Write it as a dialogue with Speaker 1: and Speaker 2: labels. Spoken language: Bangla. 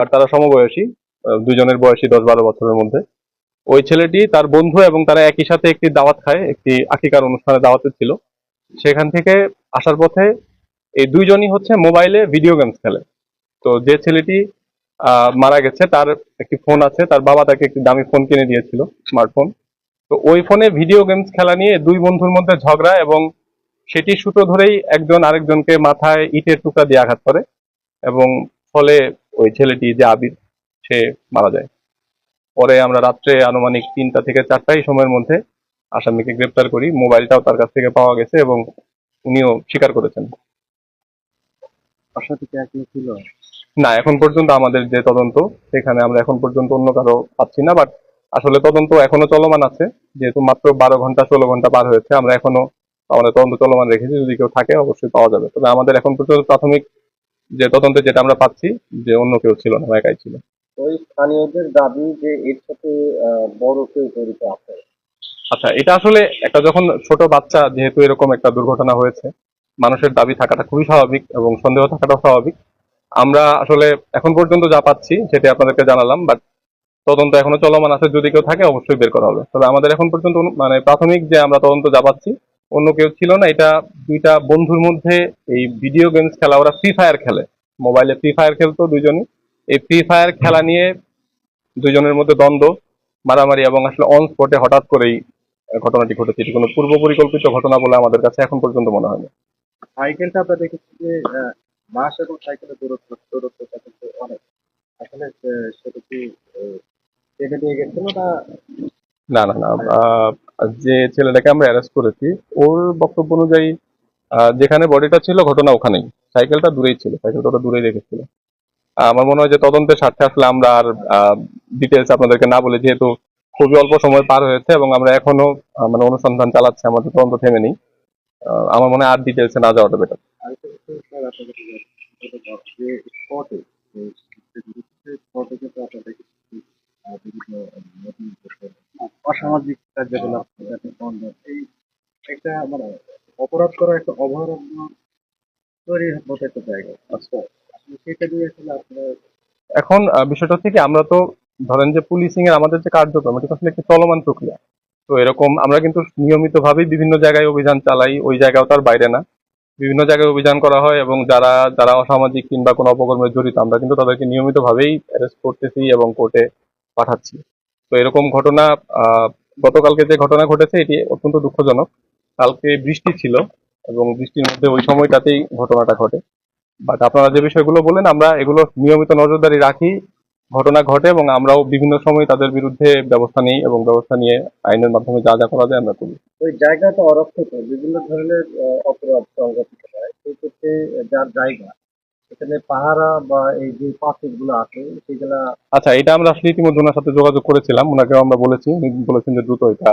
Speaker 1: আর তারা সমবয়সী দুজনের বয়সী দশ বারো বছরের মধ্যে। ওই ছেলেটি তার বন্ধু এবং তারা একই সাথে একটি দাওয়াত খায়, একটি আকিকার অনুষ্ঠানে দাওয়াতে ছিল। সেখান থেকে আসার পথে এই দুইজনই হচ্ছে মোবাইলে ভিডিও গেমস খেলে। তো যে ছেলেটি মারা গেছে, তার একটি ফোন আছে, তার বাবা তাকে একটি দামি ফোন কিনে দিয়েছিল, স্মার্টফোন। তো ওই ফোনে ভিডিও গেমস খেলা নিয়ে দুই বন্ধুর মধ্যে ঝগড়া এবং সেটি সূত্র ধরেই একজন আরেকজনকে মাথায় ইটের টুকরা দিয়ে আঘাত করে এবং ফলে ওই ছেলেটি যে আবির সে মারা যায়। পরে আমরা রাত্রে আনুমানিক তিনটা থেকে চারটাই সময়ের মধ্যে আসামিকে গ্রেপ্তার করি। মোবাইলটাও তার কাছ থেকে পাওয়া গেছে এবং উনিও স্বীকার করেছেন।
Speaker 2: ছিল?
Speaker 1: না এখন পর্যন্ত আমাদের যে তদন্ত সেখানে আমরা এখন পর্যন্ত অন্য কারও পাচ্ছি না বাট আসলে তদন্ত এখনও চলমান আছে। যেহেতু মাত্র বারো ঘণ্টা ষোলো ঘণ্টা পার হয়েছে আমরা এখনও আমাদের তদন্ত চলমান রেখেছি। যদি কেউ থাকে অবশ্যই পাওয়া যাবে। তবে আমাদের এখন পর্যন্ত প্রাথমিক যে তদন্তে যেটা আমরা পাচ্ছি যে অন্য কেউ ছিল না একাই ছিল।
Speaker 2: ওই স্থানীয়দের দাবি যে এর সাথে বড় কেউ জড়িত আছে।
Speaker 1: আচ্ছা এটা আসলে একটা যখন ছোট বাচ্চা যেহেতু এরকম একটা দুর্ঘটনা হয়েছে মানুষের দাবি থাকাটা খুবই স্বাভাবিক এবং সন্দেহ থাকাটাও স্বাভাবিক। আমরা আসলে এখন পর্যন্ত যা পাচ্ছি সেটা আপনাদেরকে জানালাম বাট তদন্ত এখনও চলমান আছে। যদি কেউ থাকে অবশ্যই বের করা হবে। তবে আমাদের এখন পর্যন্ত মানে প্রাথমিক যে আমরা তদন্ত যা পাচ্ছি অন্য কেউ ছিল না এটা দুইটা বন্ধুর মধ্যে এই ভিডিও গেমস খেলা ওরা ফ্রি ফায়ার খেলে। মোবাইলে ফ্রি ফায়ার খেলতো দুইজনই এই ফ্রি ফায়ার খেলা নিয়ে দুজনের মধ্যে দ্বন্দ্ব মারামারি এবং আসলে অন স্পটে হঠাৎ করেই ঘটনাটি ঘটেছে। এটি কোনো পূর্ব পরিকল্পিত ঘটনা বলে আমাদের কাছে এখন পর্যন্ত মনে হয়নি।
Speaker 2: সাইকেলটা আমরা দেখেছি যে বাস এবং সাইকেলের দূরত্ব দূরত্বটা কিন্তু অনেক। আসলে সেটা কি টেনে নিয়ে গেছিল না
Speaker 1: না না না যে ছেলেটাকে আমরা অ্যারেস্ট করেছি, ওর বক্তব্য অনুযায়ী যেখানে বডিটা ছিল ঘটনা ওখানেই। সাইকেলটা দূরেই ছিল, সাইকেলটা ওটা দূরেই রেখেছিল। আমার মনে হয় যে তদন্তের স্বার্থে আসলে আমরা আর ডিটেলস আপনাদেরকে না বলে যেহেতু খুবই অল্প সময় পার হয়েছে এবং আমরা এখনও মানে অনুসন্ধান চালাচ্ছি, আমাদের তদন্ত থেমে নেই। আমার মনে হয় আর ডিটেলসে না যাওয়াটা বেটার
Speaker 2: অসামাজিক কার্যকলাপ একটা মানে অপরাধ করার একটা অভয়ারণ্য তৈরি মতো একটা জায়গা। আচ্ছা সেটা দিয়ে আসলে আপনার
Speaker 1: এখন বিষয়টা হচ্ছে কি, আমরা তো ধরেন যে পুলিশিং এর আমাদের যে কার্যক্রম, এটা আসলে একটি চলমান প্রক্রিয়া। তো এরকম আমরা কিন্তু নিয়মিত ভাবেই বিভিন্ন জায়গায় অভিযান চালাই, ওই জায়গাও তার বাইরে না। বিভিন্ন জায়গায় অভিযান করা হয় এবং যারা যারা অসামাজিক কিংবা কোনো অপকর্মে জড়িত, আমরা কিন্তু তাদেরকে নিয়মিত ভাবেই অ্যারেস্ট করতেছি এবং কোর্টে পাঠাচ্ছি। তো এরকম ঘটনা গতকালকে যে ঘটনা ঘটেছে, এটি অত্যন্ত দুঃখজনক। কালকে বৃষ্টি ছিল এবং বৃষ্টির মধ্যে ওই সময়টাতেই ঘটনাটা ঘটে। বাট আপনারা যে বিষয়গুলো বলেন আমরা এগুলো নিয়মিত নজরদারি রাখি, ঘটনা ঘটে এবং আমরাও বিভিন্ন সময় তাদের বিরুদ্ধে ব্যবস্থা নিই এবং ব্যবস্থা নিয়ে আইনের মাধ্যমে যা যা করা যায় আমরা করি।
Speaker 2: ওই জায়গাটা অরক্ষিত, বিভিন্ন ধরনের অপরাধ সংগঠিত হয়। সেই ক্ষেত্রে যার জায়গা এখানে পাহারা বা এই যে পাথরগুলো আছে, সেগুলা
Speaker 1: আচ্ছা এটা আমরা আসলে ইতিমধ্যে ওনার সাথে যোগাযোগ করেছিলাম। ওনাকে আমরা বলেছি, উনি বলেছেন যে দ্রুত এটা